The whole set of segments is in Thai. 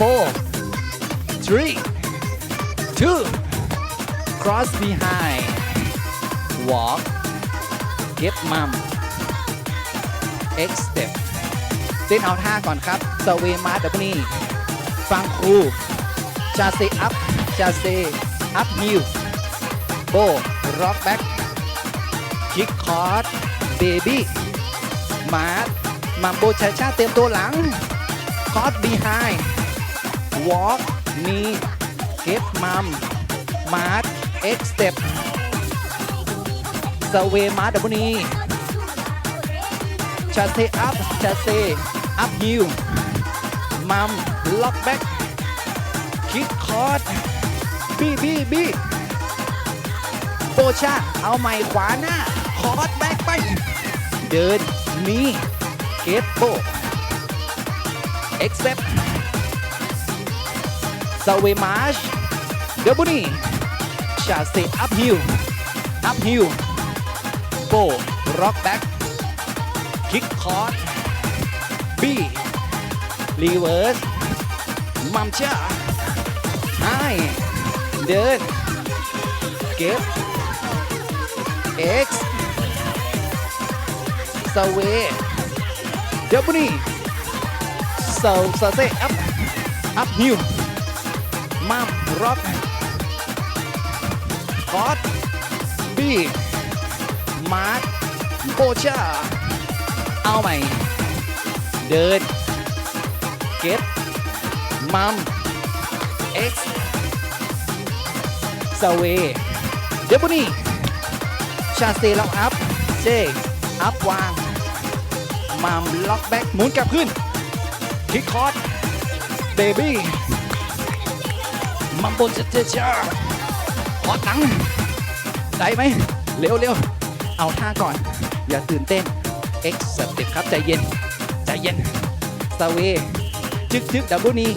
four three two cross behind walk เก็บมัม X step เต้นเอาท่าก่อนครับสเวมาดับนี่ฟังครูชาเซอัพชาเซอัพฮิวโบร็อกแบ็กคิกคอร์ดเบบี้มาร์มัมโบชาชาเตรียมตัวหลังคอร์ดบีไฮ วอล์กมีเก็บมัมมาร์เอ็กสเต็ปสเวมาดับนี่ชาเซอัพชาเซอัพฮิวมัมล็อกแบ็กคิกคอร์ดบี้บี้บี้โปชาเอาใหม่ขวาหน้าคอร์ดแบ็กไป เดินมีเก็บโบเอ็กเซป เวมาชเดบุนี่ชาเซอัพฮิวอัพฮิวโบร็อกแบ็กคิกคอร์ดบีรีเวิร์สมัมชาไฮเดินเก็บ X สเวเดบุนี่เซาซาเซอัพอัพฮิว มัมร็อกคอร์ดบีมาร์คโบชาเอาใหม่ เดิน เก็บ มัม X สเวเดบุนี่ชาเซลองอัพ เจ อัพวาง มัมล็อกแบ็กหมุนกลับขึ้นคิกคอร์ดเบบี้ มัมโบนเจเจจาขอตังได้ไหมเร็วเร็วเอาท่าก่อน อย่าตื่นเต้น X สเต็ปครับ ใจเย็น ใจเย็นสเวจึกจึกดับเบิลนี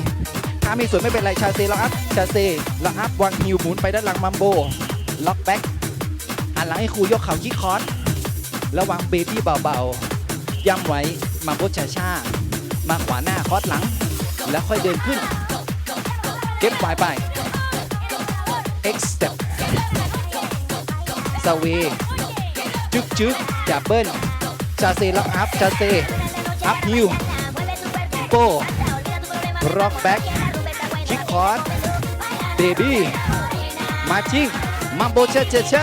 ถ้าไม่สวยไม่เป็นไร ชาเซล็อกอัพ ชาเซล็อกอัพวางฮิวหมุนไปด้านหลังมัมโบ ล็อกแบ็กหันหลังให้ครูยกเข่าคิกคอร์สระวังเบบี้เบาๆย้ำไว้มัมโบชาชามาขวาหน้าคอร์สหลัง แล้วค่อยเดินขึ้น เก็บปลายไป X step สเวจึกจึกจับเบิ้ลชาเซล็อกอัพชาเซอัพฮิวโปร็อกแบ็กคิกคอร์ดเบบี้มาจิงมัมโบเชเชเช